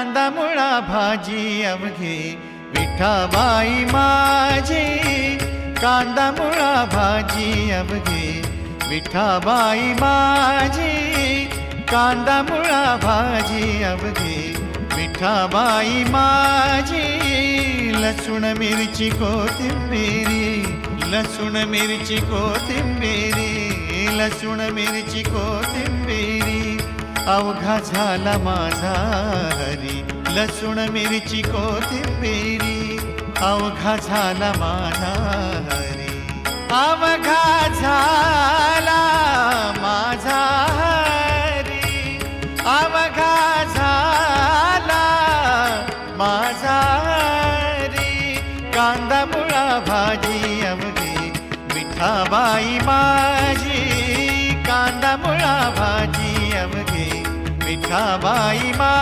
कांदा मुळा भाजी अवघे, विठाबाई माझी. कांदा मुळा भाजी अवघे, विठाबाई माझी. कांदा मुळा भाजी अवघे, विठाबाई माझी. लसूण, मिरची, कोथिंबिरी, लसूण, मिरची, कोथिंबिरी, लसूण, मिरची, कोथिंबिरी. अवघा झाला माझा लसूण मिरची कोथिंबिरी अवघा झाला माझा हरी. अवघा झाला माझा हरी. अवघा झाला माझा हरी. कांदा मुळा भाजी अवघी. मिठाबाई माझी. कांदा मुळा भाजी अवघी. मिठाबाई मा